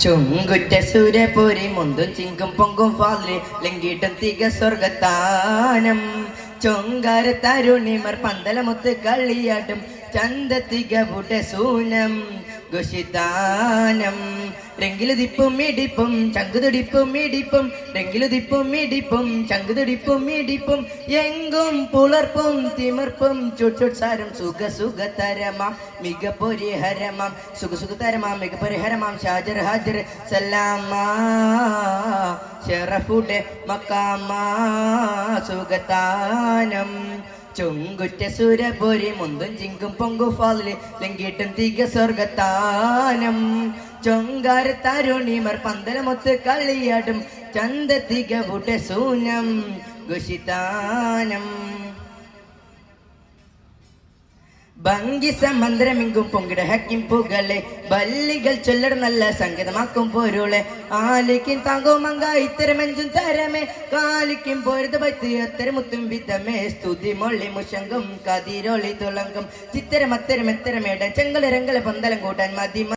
ചുങ്കുറ്റ സൂര്യപുരി മുന്തും ചിങ്കും പൊങ്കും ഫാലിൽ ലംഘിട്ടും തിക സ്വർഗത്താനം ചൊങ്കാര തരുണിമർ പന്തലമൊത്ത് കളിയാട്ടും ചന്തത്തിക പുട്ട സൂനം ഗുഷിതാനം രംഗിലുതിപ്പും ഇടിപ്പും ചങ്കുതുടിപ്പും ഇടിപ്പും രംഗിലുതിപ്പും ഇടിപ്പും ചങ്കുതുടിപ്പും ഇടിപ്പും എങ്കും പുളർപ്പും തിമർപ്പും ചുട്ടുസാരം സുഖ സുഖതരമാം മിക പരിഹരമാം സുഖ സുഖതരമാം മിക പരിഹരമാം ഷാജർ ഹാജർ സലാമാ ഷറഫുടെ മക്കാമാ സുഖത്താനം ചുങ്കുറ്റ സുരപൊരി മുന്തും ചിങ്കും പൊങ്കു ഫാലിൽ ലിങ്കിട്ടും തിക സ്വർഗത്താനം. ചൊങ്കാര തരുണിമർ പന്തലമൊത്ത് കളിയാടും ചന്ത തികവുട സൂനം ഗുഷിതാനം ഭംഗിസ മന്ത്രമിങ്കും പൊങ്കിട ഹക്കിം പുകളെ ബല്ലികൾ ചൊല്ലട നല്ല സംഗീതമാക്കും പൊരുളെ. ആലിക്കും താങ്കും മങ്ക ഇത്തരമെഞ്ചും തരമേ. കാലിക്കും പോരുത് പറ്റി അത്തരമുത്തും വിധമേ. സ്തുതി മൊള്ളി മുഷങ്കും കതിരൊളി തുളങ്കും. ചിത്തരം അത്തരം എത്തരമേട ചെങ്കള രംഗല പന്തലം കൂട്ടാൻ മതി